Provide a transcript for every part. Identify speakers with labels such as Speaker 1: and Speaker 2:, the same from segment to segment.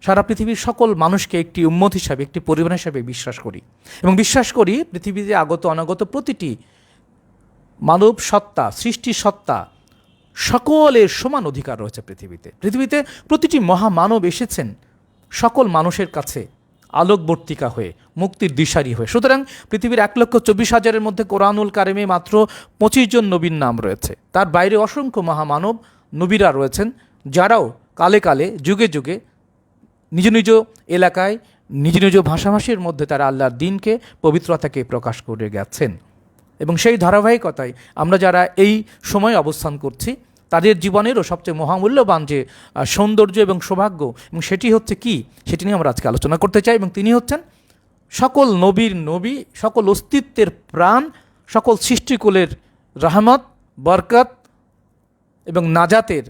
Speaker 1: সারা পৃথিবীর সকল মানুষকে একটি উম্মত হিসাবে, একটি পরিবার হিসাবে বিশ্বাস করি। এবং বিশ্বাস করি পৃথিবীতে আগত, অনাগত প্রতিটি মানব সত্তা, সৃষ্টি সত্তা সকলের সমান অধিকার রয়েছে পৃথিবীতে। পৃথিবীতে প্রতিটি মহামানব এসেছেন সকল মানুষের কাছে আলোকবর্তিকা হয়ে, মুক্তির দিশারি হয়ে। সুতরাং পৃথিবীর এক লক্ষ চব্বিশ হাজারের মধ্যে কোরআনুল কারেমে মাত্র পঁচিশ জন নবীর নাম রয়েছে। তার বাইরে অসংখ্য মহামানব নবীরা রয়েছেন, যারাও কালে কালে, যুগে যুগে নিজ নিজ এলাকায়, নিজ নিজ ভাষাভাষীর মধ্যে তারা আল্লাহর দিনকে, পবিত্রতাকে প্রকাশ করে গেছেন। এবং সেই ধারাবাহিকতায় আমরা যারা এই সময় অবস্থান করছি, তাদের জীবনেরও সবচেয়ে মহামূল্যবান যে সৌন্দর্য এবং সৌভাগ্য, এবং সেটি হচ্ছে কি? সেটি নিয়ে আমরা আজকে আলোচনা করতে চাই, এবং তিনি হচ্ছেন সকল নবীর নবী, সকল অস্তিত্বের প্রাণ, সকল সৃষ্টিকুলের রাহমত, বরকত এবং নাজাতের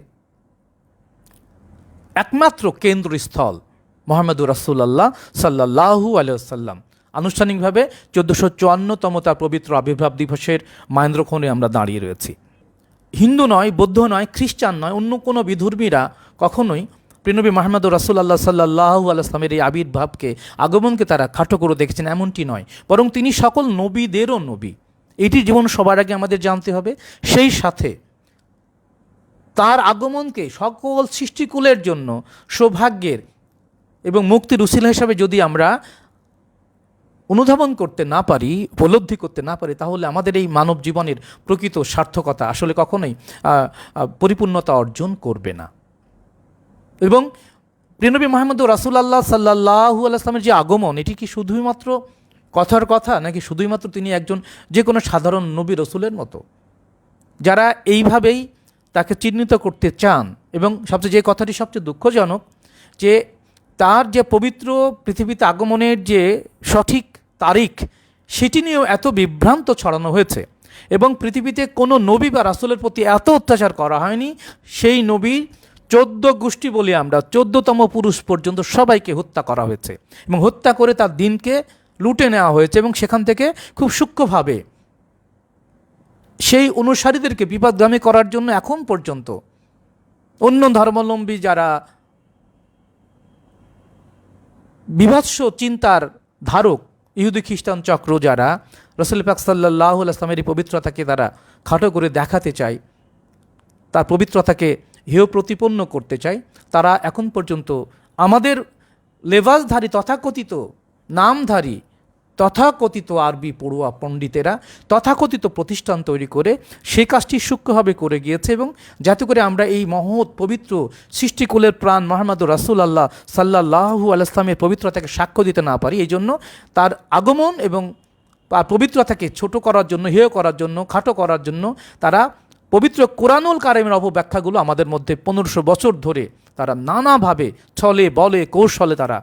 Speaker 1: একমাত্র কেন্দ্রস্থল। মোহাম্মদুর রাসুল্লাহ সাল্লাহু আলহাম আনুষ্ঠানিকভাবে চোদ্দোশো চুয়ান্নতম তার পবিত্র আবির্ভাব দিবসের মাহেন্দ্রক্ষণে আমরা দাঁড়িয়ে রয়েছি। হিন্দু নয়, বৌদ্ধ নয়, খ্রিস্টান নয়, অন্য কোনো বিধর্মীরা কখনোই প্রিনবী মাহমুদুর রাসুল্লাহ সাল্লাহু আলাইসলামের এই আবির্ভাবকে, আগমনকে তারা খাটো করে দেখেছেন এমনটি নয়, বরং তিনি সকল নবীদেরও নবী। এটি জীবন সবার আগে আমাদের জানতে হবে। সেই সাথে তার আগমনকে সকল সৃষ্টিকুলের জন্য সৌভাগ্যের এবং মুক্তির উশিলা হিসাবে যদি আমরা অনুধাবন করতে না পারি, উপলব্ধি করতে না পারি, তাহলে আমাদের এই মানব জীবনের প্রকৃত সার্থকতা আসলে কখনোই পরিপূর্ণতা অর্জন করবে না। এবং প্রিয়নবী মোহাম্মদ রাসুলাল্লাহ সাল্লাহু আলাইসলামের যে আগমন, এটি কি শুধুমাত্র কথার কথা, নাকি শুধুমাত্র তিনি একজন যে কোনো সাধারণ নবী রসুলের মতো? যারা এইভাবেই তাকে চিহ্নিত করতে চান, এবং সবচেয়ে যে কথাটি সবচেয়ে দুঃখজনক, যে তার যে পবিত্র পৃথিবীতে আগমনের যে সঠিক তারিখ, সেটি নিয়েও এত বিভ্রান্ত ছড়ানো হয়েছে। এবং পৃথিবীতে কোনো নবী বা রাসুলের প্রতি এত অত্যাচার করা হয়নি, সেই নবীর চোদ্দ গোষ্ঠী বলি আমরা, চোদ্দতম পুরুষ পর্যন্ত সবাইকে হত্যা করা হয়েছে। এবং হত্যা করে তার দিনকে লুটে নেওয়া হয়েছে এবং সেখান থেকে খুব সূক্ষ্মভাবে সেই অনুসারীদেরকে বিপদগামী করার জন্য এখন পর্যন্ত অন্য ধর্মাবলম্বী যারা বিভৎস চিন্তার ধারক ইহুদি খ্রিস্টান চক্র যারা রসুল পাক সাল্লাহ এই পবিত্রতাকে তারা খাটো করে দেখাতে চায়, তার পবিত্রতাকে হেয় প্রতিপন্ন করতে চায়, তারা এখন পর্যন্ত আমাদের লেবাসধারী তথাকথিত নামধারী তথাকথিত আরবি পড়ুয়া পণ্ডিতেরা তথাকথিত প্রতিষ্ঠান তৈরি করে সেই কাজটি সূক্ষ্মভাবে করে গিয়েছে এবং যাতে করে আমরা এই মহৎ পবিত্র সৃষ্টিকুলের প্রাণ মোহাম্মদ রাসুল আল্লাহ সাল্লাহু আলাইসলামের পবিত্রতাকে সাক্ষ্য দিতে না পারি, এই জন্য তার আগমন এবং তার পবিত্রতাকে ছোট করার জন্য, হেয় করার জন্য, খাটো করার জন্য তারা পবিত্র কোরআনুল কারিমের অপব্যাখ্যাগুলো আমাদের মধ্যে পনেরোশো বছর ধরে তারা নানাভাবে ছলে বলে, কৌশলে তারা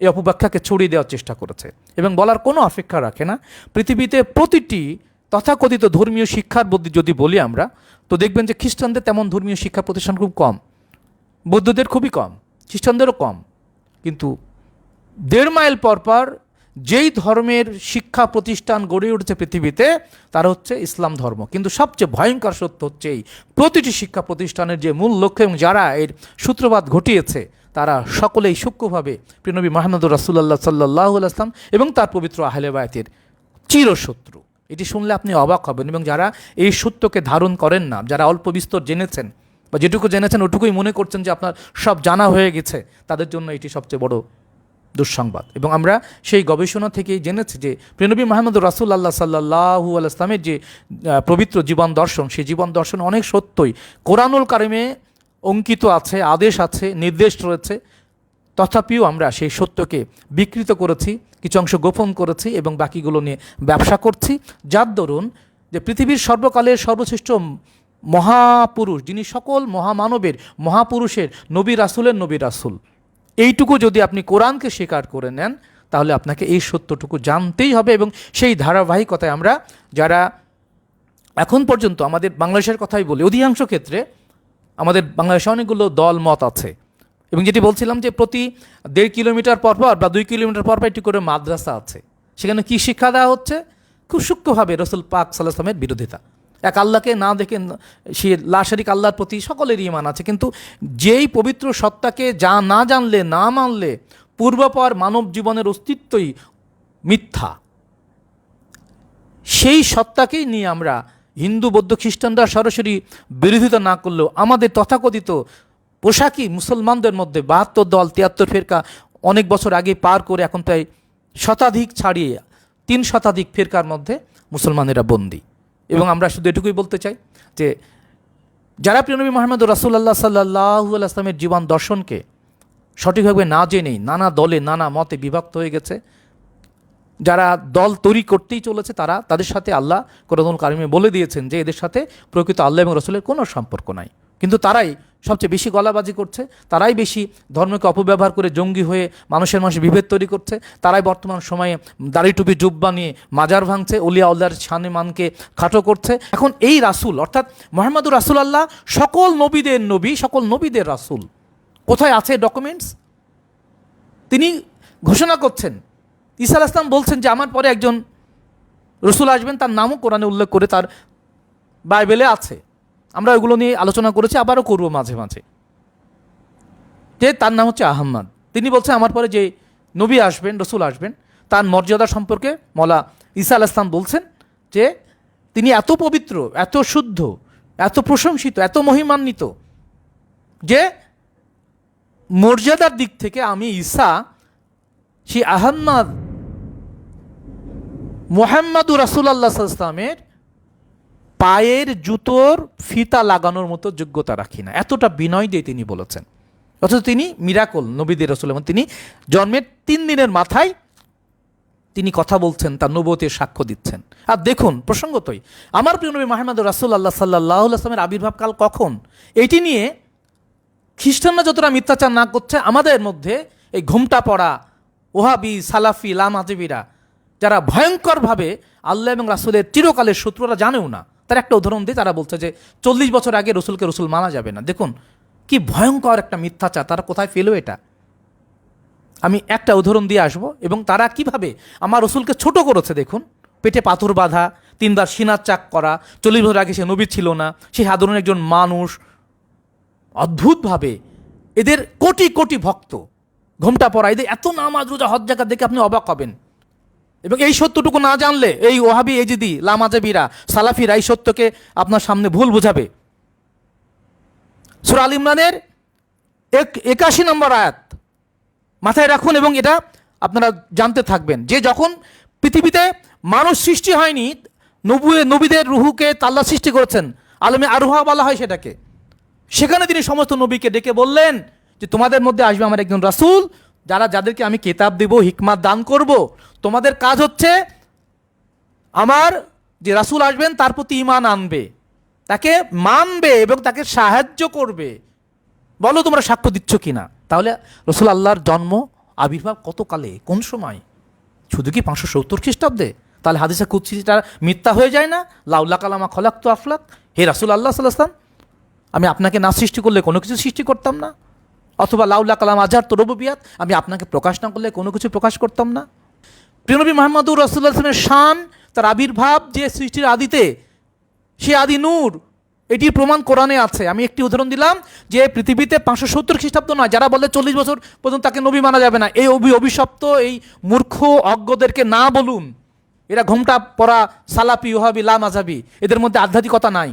Speaker 1: এই অপব্যাখ্যাকে ছড়িয়ে দেওয়ার চেষ্টা করেছে। এবং বলার কোনো অপেক্ষা রাখে না। পৃথিবীতে প্রতিটি তথাকথিত ধর্মীয় শিক্ষার বদ্যি যদি বলি আমরা, তো দেখবেন যে খ্রিস্টানদের তেমন ধর্মীয় শিক্ষা প্রতিষ্ঠান খুব কম। বৌদ্ধদের খুবই কম, খ্রিস্টানদেরও কম। কিন্তু দেড় মাইল পর পর যেই ধর্মের শিক্ষা প্রতিষ্ঠান গড়ে উঠেছে পৃথিবীতে, তার হচ্ছে ইসলাম ধর্ম। কিন্তু সবচেয়ে ভয়ঙ্কর সত্য হচ্ছে এই, প্রতিটি শিক্ষা প্রতিষ্ঠানের যে মূল লক্ষ্য এবং যারা এর সূত্রপাত ঘটিয়েছে তারা সকলেই সূক্ষ্মভাবে প্রিনবী মাহমুদুর রাসুল্লাহ সাল্লাহ আসলাম এবং তার পবিত্র আহলে বায়াতের চিরশত্রু। এটি শুনলে আপনি অবাক হবেন এবং যারা এই সত্যকে ধারণ করেন না যারা অল্প বিস্তর জেনেছেন বা যেটুকু জেনেছেন ওটুকুই মনে করছেন যে আপনার সব জানা হয়ে গেছে তাদের জন্য এটি সবচেয়ে বড় দুঃসংবাদ। এবং আমরা সেই গবেষণা থেকেই জেনেছি যে প্রেনবী মাহমুদ রাসুল আল্লাহ সাল্লাহু আলাইসলামের যে আহ, পবিত্র জীবন দর্শন সেই জীবন দর্শন অনেক সত্যই। কোরআনুল কারিমে অঙ্কিত আছে, আদেশ আছে, নির্দেশ রয়েছে। তথাপিও আমরা সেই সত্যকে বিকৃত করেছি, কিছু অংশ গোপন করেছি এবং বাকিগুলো নিয়ে ব্যবসা করছি। যার দরুন যে পৃথিবীর সর্বকালের সর্বশ্রেষ্ঠ মহাপুরুষ, যিনি সকল মহামানবের, মহাপুরুষের নবী রাসুলের নবী রাসুল, এইটুকু যদি আপনি কোরআনকে স্বীকার করে নেন, তাহলে আপনাকে এই সত্যটুকু জানতেই হবে এবং সেই ধারাবাহিকতায় আমরা যারা এখন পর্যন্ত আমাদের বাংলাদেশের কথাই বলি, অধিকাংশ ক্ষেত্রে আমাদের বাংলাদেশে অনেকগুলো দল, মত আছে। এবং যেটি বলছিলাম যে প্রতি দেড় কিলোমিটার পর পর বা দুই কিলোমিটার পর পর একটি করে মাদ্রাসা আছে। সেখানে কি শিক্ষা দেওয়া হচ্ছে? খুব সূক্ষ্মভাবে রসুল পাক সাল্লাহামের বিরোধিতা। এক আল্লাহকে না দেখে সে লাশারিক আল্লাহর প্রতি সকলেরই ইমান আছে। কিন্তু যেই পবিত্র সত্তাকে যা না জানলে, না মানলে, পূর্বপর মানব জীবনের অস্তিত্বই মিথ্যা। সেই সত্তাকেই নিয়ে আমরা হিন্দু, বৌদ্ধ, খ্রিস্টানরা সরাসরি বিরোধিতা না করলেও আমাদের তথাকথিত পোশাকি মুসলমানদের মধ্যে বাহাত্তর দল, তিয়াত্তর ফেরকা অনেক বছর আগে পার করে এখন প্রায় শতাধিক ছাড়িয়ে তিন শতাধিক ফেরকার মধ্যে মুসলমানেরা বন্দী। এবং আমরা শুধু এটুকুই বলতে চাই যে, যারা প্রিয়নবী মোহাম্মদ রাসুল্লাহ সাল্লাহু আসলামের জীবন দর্শনকে সঠিকভাবে না জেনেই নানা দলে, নানা মতে বিভক্ত হয়ে গেছে যারা দল তৈরি করতেই চলেছে, তারা তাদের সাথে আল্লাহ কোরআনুল কারিমে বলে দিয়েছেন যে এদের সাথে প্রকৃত আল্লাহ এবং রসুলের কোনো সম্পর্ক নাই। কিন্তু তারাই সবচেয়ে বেশি গলাবাজি করছে, তারাই বেশি ধর্মকে অপব্যবহার করে জঙ্গি হয়ে মানুষের মানুষের বিভেদ তৈরি করছে, তারাই বর্তমান সময়ে দাড়ি টুপি জুব্বা নিয়ে মাজার ভাঙছে, অলিয়া আল্লাহর শানে মানকে খাটো করছে। এখন এই রাসুল, অর্থাৎ মোহাম্মদুর রাসুল আল্লাহ সকল নবীদের নবী, সকল নবীদের রাসুল। কোথায় আছে ডকুমেন্টস তিনি ঘোষণা করছেন ঈসা ইসলাম বলছেন যে, আমার পরে একজন রসুল আসবেন, তার নামও কোরআনে উল্লেখ করে তার বাইবেলে আছে। আমরা ওইগুলো নিয়ে আলোচনা করেছি, আবারও করব মাঝে মাঝে। যে, তার নাম হচ্ছে আহম্মদ। তিনি বলছেন, আমার পরে যে নবী আসবেন, রসুল আসবেন, তার মর্যাদা সম্পর্কে মলা ঈসা আল ইসলাম বলছেন যে, তিনি এত পবিত্র, এত শুদ্ধ, এত প্রশংসিত, এত মহিমান্বিত যে, মর্যাদার দিক থেকে আমি ঈসা, সেই আহম্মদ মোহাম্মদুর রাসুল্লাহ ইসলামের পায়ের জুতোর ফিতা লাগানোর মতো যোগ্যতা রাখি না। এতটা বিনয় দিয়ে তিনি বলেছেন। অথচ তিনি মিরাকল নবীদের রসুল এবং তিনি জন্মের তিন দিনের মাথায় তিনি কথা বলছেন, তার নবতের সাক্ষ্য দিচ্ছেন। আর দেখুন, প্রসঙ্গতই, আমার প্রিয় নবী রাসুল আল্লাহ সাল্লাহ আসলামের আবির্ভাবকাল কখন? এটি নিয়ে খ্রিস্টানরা যতটা মিথ্যাচার না করছে, আমাদের মধ্যে এই ঘুমটা পড়া, ওহাবি, সালাফি, লামাজেবিরা যারা ভয়ঙ্করভাবে আল্লাহ এবং রাসুলের চিরকালের শত্রুরা জানেও না, তার একটা উদাহরণ দিয়ে তারা বলছে যে, চল্লিশ বছর আগে রসুলকে রসুল মানা যাবে না। দেখুন, কি ভয়ঙ্কর একটা মিথ্যাচার। তারা কোথায় ফেলো এটা? আমি একটা উদাহরণ দিয়ে আসব এবং তারা কীভাবে আমার রসুলকে ছোট করেছে, দেখুন, পেটে পাথর বাঁধা, তিনবার সিনার চাক করা, চল্লিশ বছর আগে সে নবী ছিল না, সে সাধারণ একজন মানুষ। অদ্ভুতভাবে এদের কোটি কোটি ভক্ত, ঘোমটা পড়া এদের এত নামাজ, রোজা, হজ জায়গা দেখে আপনি অবাক হবেন। এবং এই সত্যটুকু না জানলে এই ওহাবি এজিদি লামাজাবিরা সালাফিরা এই সত্যকে আপনার সামনে ভুল বোঝাবে। সুরা আল ইমরানের এক একাশি নম্বর আয়াত। মাথায় রাখুন এবং এটা আপনারা জানতে থাকবেন যে যখন পৃথিবীতে মানুষ সৃষ্টি হয়নি নবুয়ে নবীদের রুহুকে তাল্লা সৃষ্টি করেছেন, আলমে আরোহা বলা হয় সেটাকে। সেখানে তিনি সমস্ত নবীকে ডেকে বললেন যে, তোমাদের মধ্যে আসবে আমার একজন রাসূল যারা যাদেরকে আমি কেতাব দেব, হিকমাত দান করব, তোমাদের কাজ হচ্ছে আমার যে রাসূল আসবেন, তার প্রতি ইমান আনবে, তাকে মানবে এবং তাকে সাহায্য করবে। বলো তোমরা সাক্ষ্য দিচ্ছ কি না তাহলে রসুল আল্লাহর জন্ম আবির্ভাব কত কালে কোন সময়? শুধু কি পাঁচশো সত্তর খ্রিস্টাব্দে? তাহলে হাদিসা কুচ্ছিটা মিথ্যা হয়ে যায় না? লাউলা কালামা খলাক তো আফলাক। হে রাসুল আল্লাহ সাল্লাম আমি আপনাকে না সৃষ্টি করলে কোনো কিছু সৃষ্টি করতাম না? অথবা লাউলা কালাম আজহার তো রববিয়াত, আমি আপনাকে প্রকাশ না করলে কোনো কিছু প্রকাশ করতাম না। প্রিয়নবী মাহমুদুর রসুল্লাহ আসলামের শান, তার আবির্ভাব যে সৃষ্টির আদিতে, সে আদি নূর এটির প্রমাণ কোরআনে আছে। আমি একটি উদাহরণ দিলাম যে পৃথিবীতে পাঁচশো সত্তর খ্রিস্টাব্দ নয়, যারা বলে চল্লিশ বছর পর্যন্ত তাকে নবী মানা যাবে না। এই অভি অভিশপ্ত, এই মূর্খ অজ্ঞদেরকে না বলুন। এরা ঘোমটা পড়া সালাপি ওহাবি লামাজাবি এদের মধ্যে আধ্যাত্মিকতা নাই।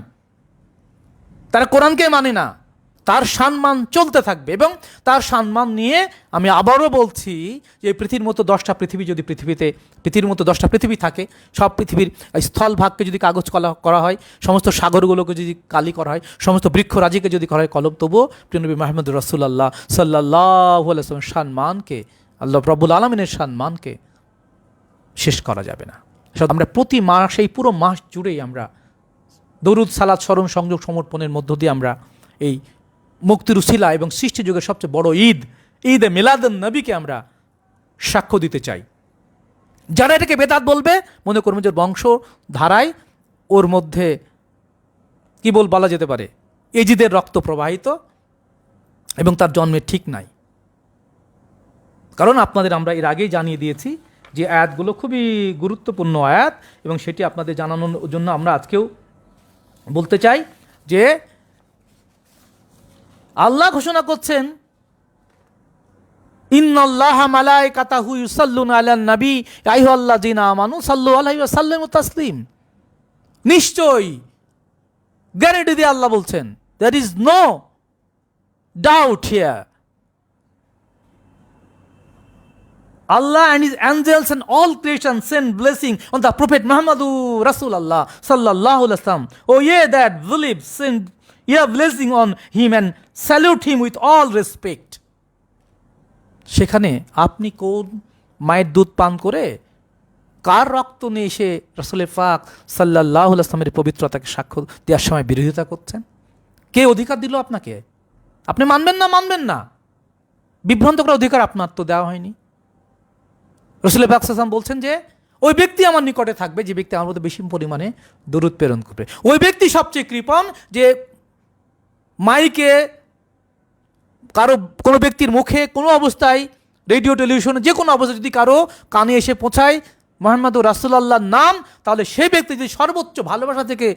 Speaker 1: তারা কোরআনকে মানে না। তার সম্মান চলতে থাকবে এবং তার সম্মান নিয়ে আমি আবারও বলছি যে পৃথিবীর মতো দশটা পৃথিবী যদি পৃথিবীতে, পৃথিবীর মতো দশটা পৃথিবী থাকে, সব পৃথিবীর স্থল ভাগকে যদি কাগজ কলা করা হয়, সমস্ত সাগরগুলোকে যদি কালি করা হয়, সমস্ত বৃক্ষরাজিকে যদি করা হয় কলম, তবুও প্রিয়নবী মাহমুদ রসুল্লাহ সাল্লাহ সম্মানকে, আল্লাহ প্রবুল আলমিনের সম্মানকে শেষ করা যাবে না। আমরা প্রতি মাস, এই পুরো মাস জুড়েই আমরা দরুদ সালাদ স্মরণ, সংযোগ, সমর্পণের মধ্য দিয়ে আমরা এই মুক্তির উশিলা এবং সৃষ্টি যুগের সবচেয়ে বড় ঈদ ঈদ মিলাদুন নবীকে আমরা সাক্ষ্য দিতে চাই। যারা এটাকে বেদাত বলবে, মনে করবেন যে বংশ ধারায় ওর মধ্যে কি বল বলা যেতে পারে? এজিদের রক্ত প্রবাহিত এবং তার জন্মের ঠিক নাই। কারণ আপনাদের আমরা এর আগেই জানিয়ে দিয়েছি যে আয়াতগুলো খুবই গুরুত্বপূর্ণ আয়াত এবং সেটি আপনাদের জানানোর জন্য আমরা আজকেও বলতে চাই যে আল্লাহ ঘোষণা করছেন সাল্লু আলাইহি ওয়া সাল্লিমু তাসলিম। নিশ্চয়ই গ্যারেন্টি দিয়ে আল্লাহ বলছেন there is no doubt here Allah and His angels and all creation send blessing on the Prophet Muhammadu Rasulullah sallallahu alaihi. Oh ye that believe, send your blessing on him and salute him with all respect. সেখানে আপনি কোন মায়ের দুধ পান করে কার রক্ত নিয়ে এসে রসুলের ফাক সাল্লাহ আসলামের পবিত্রতাকে সাক্ষ্য দেওয়ার সময় বিরোধিতা করছেন কে অধিকার দিল আপনাকে আপনি মানবেন না মানবেন না বিভ্রান্ত করার অধিকার আপনার তো দেওয়া হয়নি রসুল বাকসাম বলছেন যে, ওই ব্যক্তি আমার নিকটে থাকবে, যে ব্যক্তি আমার মধ্যে বেশি পরিমাণে দূরত প্রেরণ করবে। ওই ব্যক্তি সবচেয়ে কৃপণ যে মাইকে কারও কোনো ব্যক্তির মুখে কোনো অবস্থায় রেডিও, টেলিভিশনে যে কোনো অবস্থায় যদি কারও কানে এসে পৌঁছায় মোহাম্মদ রাসুল্লাহর নাম, তাহলে সেই ব্যক্তি যদি সর্বোচ্চ ভালোবাসা থেকে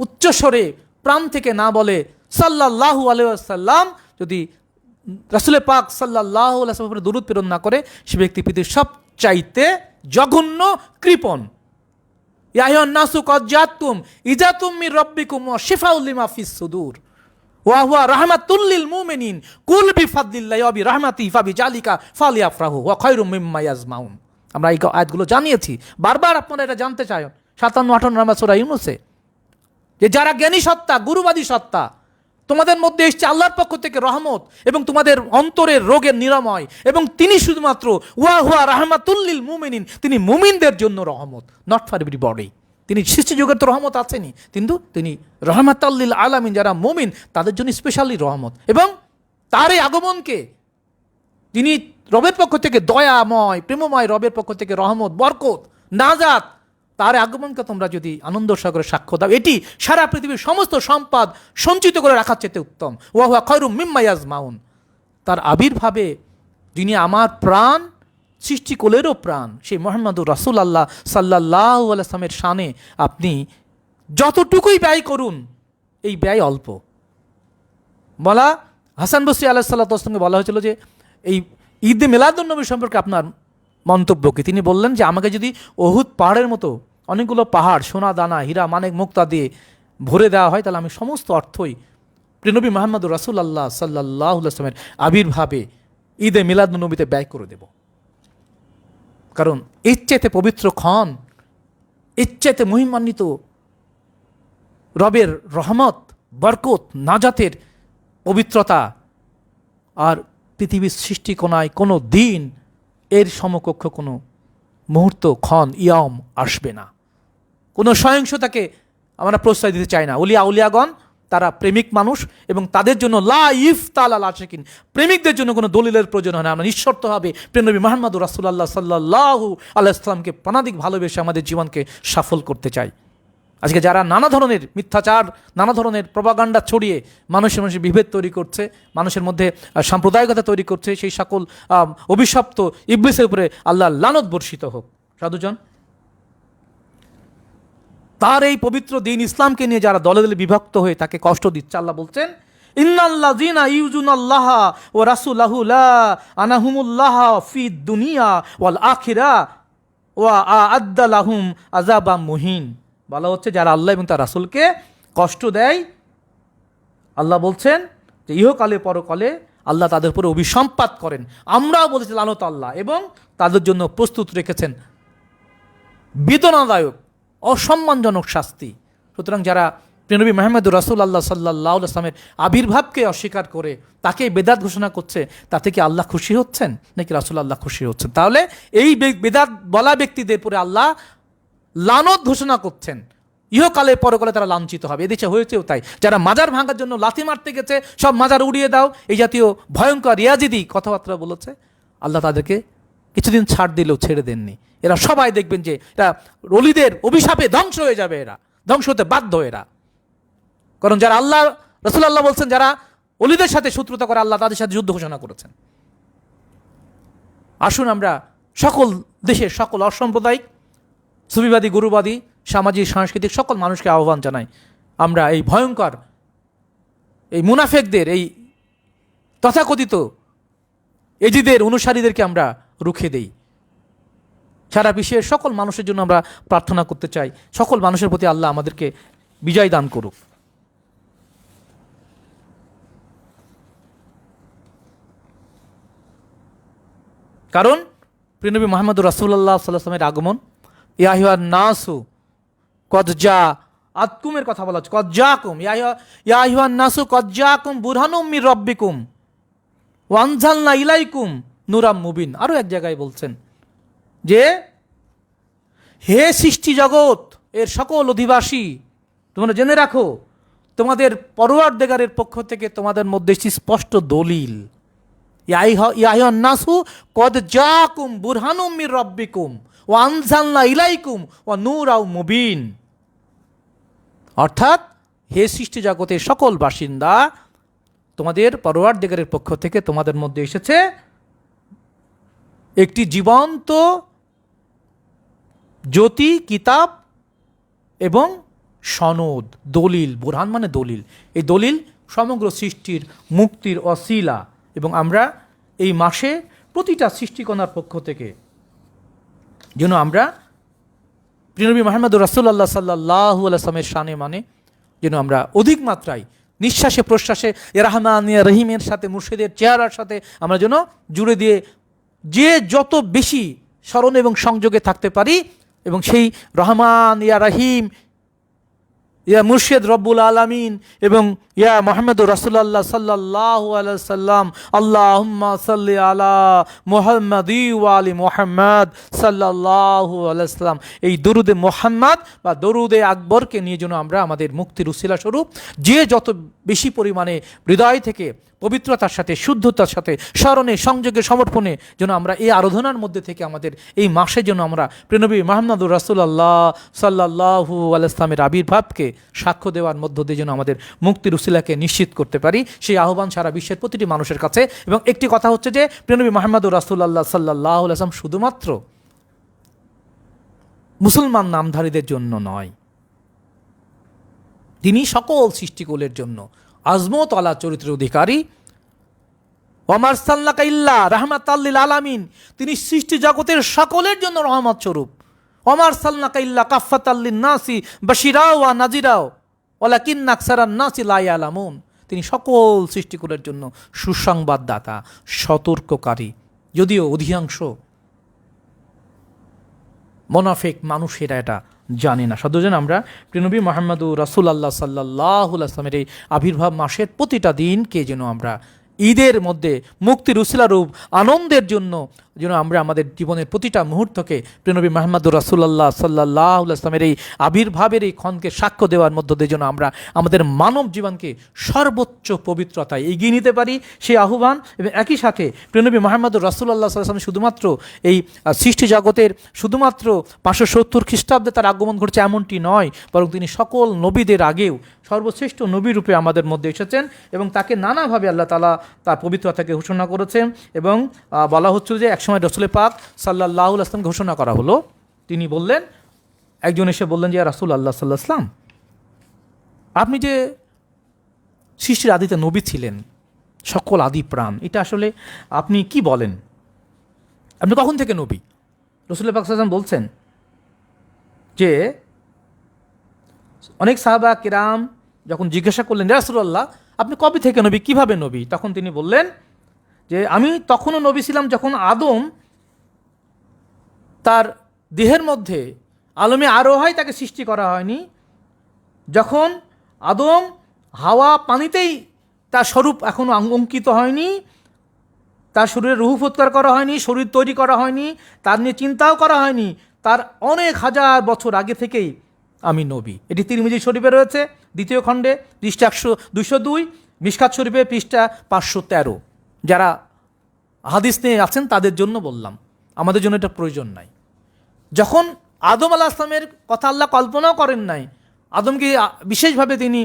Speaker 1: উচ্চস্বরে প্রাণ থেকে না বলে সাল্লাহু আলাইসাল্লাম যদি রাসুলের পাক সাল্লাহ আলাইসলামের দূরত প্রেরণ না করে সে ব্যক্তি পৃথিবীর সব চাইতে জঘন্য কৃপণ। ইয়াহিয়ান নাসু কজ্জাতুম ইজাতুম মির রব্বিকুম ওয়া শিফাউল ফিস সুদূর। ওয়া হুয়া রাহমাতুল্লিল মুমিনিন। কুল বিফাদলিল্লাহি ওয়া বিরহমাতিহি ফাবিজালিকা ফালিয়াফরাহু ওয়া খায়রুম মিম্মা ইয়াজমাউন। আমরা এই আয়াতগুলো জানিয়েছি। বারবার আপনারা এটা জানতে চান সাতান্ন আঠান্ন নাম্বার সূরা ইউনুসে। যে যারা জ্ঞানী সত্তা, গুরুবাদী সত্তা তোমাদের মধ্যে এসছে আল্লাহর পক্ষ থেকে রহমত এবং তোমাদের অন্তরের রোগের নিরাময় এবং তিনি শুধুমাত্র ওয়া হুয়া রাহমাতুল্লিল মুমিনিন, তিনি মুমিনদের জন্য রহমত নট ফর এভরি বডি তিনি সৃষ্টিযুগের তো রহমত আছেনই কিন্তু তিনি রহমাতাল্লিল আলামিন যারা মুমিন, তাদের জন্য স্পেশালি রহমত। এবং তার এই আগমনকে তিনি রবের পক্ষ থেকে দয়াময়, প্রেমময় রবের পক্ষ থেকে রহমত, বরকত, নাজাত তার আগমনকে তোমরা যদি আনন্দ সাগরে সাক্ষ্য দাও, এটি সারা পৃথিবীর সমস্ত সম্পদ সঞ্চিত করে রাখার চেতে উত্তম। ওয়াহুয়া খয়রুম মিম্মাইয়াজ মাউন তার আবির্ভাবে যিনি আমার প্রাণ, সৃষ্টিকুলেরও প্রাণ, সেই মোহাম্মদুর রাসুল আল্লাহ সাল্লাহ আলাইসলামের শানে আপনি যতটুকুই ব্যয় করুন, এই ব্যয় অল্প। বলা, হাসান বসরি আল্লাহ সাল্লাহ বলা হয়েছিল যে, এই ঈদে মিলাদুন্নবী সম্পর্কে আপনার মন্তব্য কি? তিনি বললেন যে, আমাকে যদি অহুদ পাহাড়ের মতো অনেকগুলো পাহাড়, সোনা, দানা, হীরা, মানেক, মুক্তা দিয়ে ভরে দেওয়া হয়। তাহলে আমি সমস্ত অর্থই প্রিনবী মোহাম্মদ রাসুল আল্লাহ সাল্লাহ আসলামের আবির্ভাবে ঈদে মিলাদুন্নবীতে ব্যয় করে দেব। কারণ ইচ্ছেতে পবিত্র ক্ষণ ইচ্ছেতে মহিমান্বিত রবের রহমত, বরকত, নাজাতের পবিত্রতা আর পৃথিবীর সৃষ্টিকোনায় কোনো দিন এর সমকক্ষ কোনো মুহূর্ত, ক্ষণ, ইয়ম আসবে না। কোনো সহিংসতাকে আমরা প্রশ্রয় দিতে চাই না। উলিয়া, উলিয়াগণ, তারা প্রেমিক মানুষ এবং তাদের জন্য লা ইফ তালা লাশেকিন প্রেমিকদের জন্য কোনো দলিলের প্রয়োজন হয় না। আমরা নিঃশর্তভাবে প্রেমনবী মাহমদ রাসুল্লাহ সাল্লাহ আল্লাহ ইসলামকে প্রাণাদিক ভালোবেসে আমাদের জীবনকে সফল করতে চাই। আজকে যারা নানা ধরনের মিথ্যাচার, নানা ধরনের প্রবাগান্ডা ছড়িয়ে মানুষের মানুষের বিভেদ তৈরি করছে, মানুষের মধ্যে সাম্প্রদায়িকতা তৈরি করছে, সেই সকল অভিশপ্ত ইবলিসের উপরে আল্লাহ লানত বর্ষিত হোক। সাধুজন? তার এই পবিত্র দিন ইসলামকে নিয়ে যারা দলে দলে বিভক্ত হয়ে তাকে কষ্ট দিচ্ছে, আল্লাহ বলছেন, ইন্নাল্লাযিনা ইউজুনাল্লাহ ওয়া রাসূলাহু লা আনাহুমুল্লাহ ফি দুনিয়া ওয়াল আখিরা ওয়া আ'আদ্দা আযাবাম মুহিন। বলা হচ্ছে যারা আল্লাহ এবং তার রাসূলকে কষ্ট দেয়, আল্লাহ বলছেন যে ইহকালে পরকালে আল্লাহ তাদের উপরে অভিসম্পাত করেন। আমরাও বলেছি লানত আল্লাহ এবং তাদের জন্য প্রস্তুত রেখেছেন। বেদনাদায়ক, অসম্মানজনক শাস্তি। সুতরাং যারা প্রিয়নবী মাহমুদুর রাসুল আল্লাহ সাল্লাহ আসলামের আবির্ভাবকে অস্বীকার করে, তাকে বেদাত ঘোষণা করছে, তাতে কি আল্লাহ খুশি হচ্ছেন? নাকি রাসুল আল্লাহ খুশি হচ্ছেন? তাহলে এই বেদাত বলা ব্যক্তিদের পরে আল্লাহ লানত ঘোষণা করছেন। ইহকালে পরকালে তারা লাঞ্ছিত হবে। এদেশে হয়েছেও তাই। যারা মাজার ভাঙার জন্য লাথি মারতে গেছে, সব মাজার উড়িয়ে দাও। এই জাতীয় ভয়ঙ্কর রিয়াজিদি কথাবার্তা বলেছে। আল্লাহ তাদেরকে কিছুদিন ছাড় দিলেও ছেড়ে দেননি। এরা সবাই দেখবেন যে এরা রলিদের অভিশাপে ধ্বংস হয়ে যাবে এরা। ধ্বংস হতে বাধ্য এরা। কারণ যারা আল্লাহ রসুল আল্লাহ বলছেন, যারা অলিদের সাথে শত্রুতা করে, আল্লাহ তাদের সাথে যুদ্ধ ঘোষণা করেছেন। আসুন আমরা সকল দেশের সকল অসাম্প্রদায়িক সুবিবাদী গুরুবাদী, সামাজিক, সাংস্কৃতিক সকল মানুষকে আহ্বান জানাই। আমরা এই ভয়ঙ্কর, এই মুনাফেকদের, এই তথাকথিত এজিদের, অনুসারীদেরকে আমরা রুখে দেই। সারা বিশ্বের সকল মানুষের জন্য আমরা প্রার্থনা করতে চাই, সকল মানুষের প্রতি আল্লাহ আমাদেরকে বিজয় দান করুক। কারণ প্রিনবী মোহাম্মদ রাসুল্লাহ সাল্লামের আগমন ইয়াহিয়া নাসু কদজা আতকুমের কথা বলা হচ্ছে কজ্জাকুম ইয়াহিয়ান নাসু কজ্জাকুম বুরহানুম মির রব্বিকুম ওয়ানজালনা ইলাইকুম নুরাম মুবিন। আরও এক জায়গায় বলছেন যে, হে সৃষ্টি জগৎ, এর সকল অধিবাসী, তোমরা জেনে রাখো, তোমাদের পরোয়ার দেগারের পক্ষ থেকে তোমাদের মধ্যে স্পষ্ট দলিল। ইয়াহিয়ান নাসু, কদ জাকুম বুরহানুম মির রব্বিকুম। ও ইলাইকুম ও নূরাও মুবিন। অর্থাৎ, হে সৃষ্টি জগতের সকল বাসিন্দা, তোমাদের পরোয়ার দিগারের পক্ষ থেকে তোমাদের মধ্যে এসেছে একটি জীবন্ত জ্যোতি, কিতাব এবং সনদ, দলিল, বোরহান মানে দলিল। এই দলিল সমগ্র সৃষ্টির মুক্তির অশিলা এবং আমরা এই মাসে প্রতিটা সৃষ্টিকণার পক্ষ থেকে যেন আমরা প্রিনবী মাহমুদ রাসুল্লাহ সাল্লাহ আলসালামের শানে মানে যেন আমরা অধিক মাত্রায়, নিঃশ্বাসে, প্রশ্বাসে রাহমান রহিমের সাথে, মুর্শিদের চেহারার সাথে আমরা যেন জুড়ে দিয়ে যে যত বেশি স্মরণ এবং সংযোগে থাকতে পারি এবং সেই রহমান, ইয়া রহিম ইয়া মুর্শেদ রব্বুল আলমিন এবং ইয়া মোহাম্মদ রসুল্লাহ সাল্লাহ সাল্লাম আল্লাহ সাল্লি আলা মোহাম্মদ আলী মোহাম্মদ সাল্লাহ আলাইসাল্লাম এই দরুদে মোহাম্মদ বা দরুদে আকবরকে নিয়ে যেন আমরা আমাদের মুক্তির উশিলা স্বরূপ, যে যত বেশি পরিমাণে হৃদয় থেকে পবিত্রতার সাথে, শুদ্ধতার সাথে, স্মরণে, সংযোগে, সমর্পণে যেন আমরা এই আরাধনার মধ্যে থেকে আমাদের এই মাসে যেন আমরা প্রেনবী মাহমুদুর রাসুল্লাহ সাল্লাহু আলাইসলামের আবির্ভাবকে সাক্ষ্য দেওয়ার মধ্য দিয়ে যেন আমাদের মুক্তির উসিলাকে নিশ্চিত করতে পারি। সেই আহ্বান সারা বিশ্বের প্রতিটি মানুষের কাছে। এবং একটি কথা হচ্ছে যে প্রেনবী মাহমুদুর রাসুল্লাহ সাল্লাহ আসলাম শুধুমাত্র মুসলমান নামধারীদের জন্য নয়। তিনি সকল সৃষ্টিকুলের জন্য আজমত আলা চরিত্রের অধিকারী। ওমার সাল্লাকা ইল্লা রাহমাত আল্লিল আলামিন। তিনি সৃষ্টি জগতের সকলের জন্য রহমত স্বরূপ। ওমার সাল্লাকা ইল্লা কাফাত আল্লিন নাসি বাসিরাও নাজিরাও। ওলা কিন নাসি লাই আলামুন তিনি সকল সৃষ্টিকুলের জন্য সুসংবাদদাতা, সতর্ককারী, যদিও অধিকাংশ মোনাফেক মানুষেরা এটা জানি না। সদজন আমরা প্রিনবী মোহাম্মদ রাসুল আল্লাহ সাল্লাহ আসলামের এই আবির্ভাব মাসের প্রতিটা দিনকে যেন আমরা ঈদের মধ্যে মুক্তির উসিলারূপ আনন্দের জন্য যেন আমরা আমাদের জীবনের প্রতিটা মুহূর্তকে প্রেনবী মাহমুদুর রাসুল্লাহ সাল্লাহ আসলামের এই আবির্ভাবের এই ক্ষণকে সাক্ষ্য দেওয়ার মধ্য দিয়ে যেন আমরা আমাদের মানব জীবনকে সর্বোচ্চ পবিত্রতায় এগিয়ে নিতে পারি, সেই আহ্বান এবং একই সাথে প্রেনবী মাহমুদুর রাসুল্লাহ সাল্লাম শুধুমাত্র এই সৃষ্টি জগতের শুধুমাত্র পাঁচশো সত্তর খ্রিস্টাব্দে তার আগমন ঘটছে এমনটি নয়, বরং তিনি সকল নবীদের আগেও সর্বশ্রেষ্ঠ নবী রূপে আমাদের মধ্যে এসেছেন এবং তাকে নানাভাবে আল্লাহ তালা তার পবিত্রতাকে ঘোষণা করেছেন এবং বলা হচ্ছিল যে একসময় রসুল পাক সাল্লাহ আসলাম ঘোষণা করা হলো। তিনি বললেন, একজন এসে বললেন যে রাসুল আল্লাহ সাল্লাহ আসলাম আপনি যে সৃষ্টির আদিতে নবী ছিলেন, সকল আদি প্রাণ, এটা আসলে আপনি কি বলেন? আপনি কখন থেকে নবী? রসুল পাক সাল্লাম বলছেন যে, অনেক সাহাবা কিরাম যখন জিজ্ঞাসা করলেন রাসুল্লাহ আপনি কবে থেকে নবী? কীভাবে নবী? তখন তিনি বললেন যে আমি তখনও নবী ছিলাম যখন আদম তার দেহের মধ্যে আলমে আরও হয় তাকে সৃষ্টি করা হয়নি, যখন আদম হাওয়া পানিতেই তার স্বরূপ এখনও অঙ্কিত হয়নি, তার শরীরে রুহু ফুৎকার করা হয়নি, শরীর তৈরি করা হয়নি, তার নিয়ে চিন্তাও করা হয়নি, তার অনেক হাজার বছর আগে থেকেই আমি নবী। এটি তিরমিজি শরীফে রয়েছে, দ্বিতীয় খণ্ডে, পৃষ্ঠা একশো দুইশো দুই মিসকাত শরীফে পৃষ্ঠা পাঁচশো তেরো। যারা হাদিস নিয়ে আছেন, তাদের জন্য বললাম, আমাদের জন্য এটা প্রয়োজন নাই। যখন আদম আল্লাহ আসলামের কথা আল্লাহ কল্পনাও করেন নাই, আদমকে বিশেষভাবে তিনি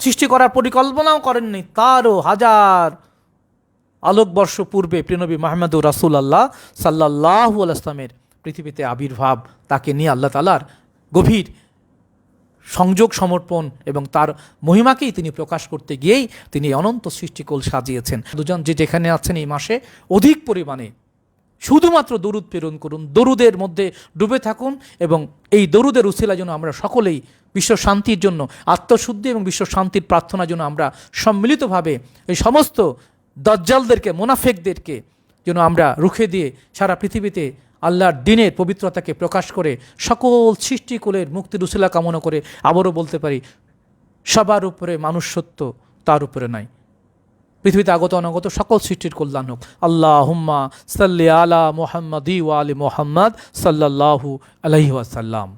Speaker 1: সৃষ্টি করার পরিকল্পনাও করেননি তারও হাজার আলোকবর্ষ পূর্বে প্রিনবী মাহমুদুর রাসুল আল্লাহ সাল্লাহু আসলামের পৃথিবীতে আবির্ভাব তাকে নিয়ে আল্লাহ তালার গভীর সংযোগ সমর্পণ এবং তার মহিমাকেই তিনি প্রকাশ করতে গিয়েই তিনি অনন্ত সৃষ্টিকোল সাজিয়েছেন। দুজন যে যেখানে আছেন এই মাসে অধিক পরিমাণে শুধুমাত্র দরুদ প্রেরণ করুন, দরুদের মধ্যে ডুবে থাকুন এবং এই দরুদের উসিলা যেন আমরা সকলেই বিশ্ব শান্তির জন্য, আত্মশুদ্ধি এবং বিশ্ব শান্তির প্রার্থনা জন্য আমরা সম্মিলিতভাবে এই সমস্ত দজ্জালদেরকে, মোনাফেকদেরকে যেন আমরা রুখে দিয়ে সারা পৃথিবীতে আল্লাহর দিনের পবিত্রতাকে প্রকাশ করে সকল সৃষ্টিকুলের মুক্তির উসিলা কামনা করে আবারও বলতে পারি, সবার উপরে মানুষ সত্য তার উপরে নাই। পৃথিবীতে আগত অনাগত সকল সৃষ্টির কল্যাণ হোক। আল্লাহ হুম্মা সাল্লি আলা মোহাম্মদ আলী মোহাম্মদ সাল্লাল্লাহু আলহি ওয়াসাল্লাম।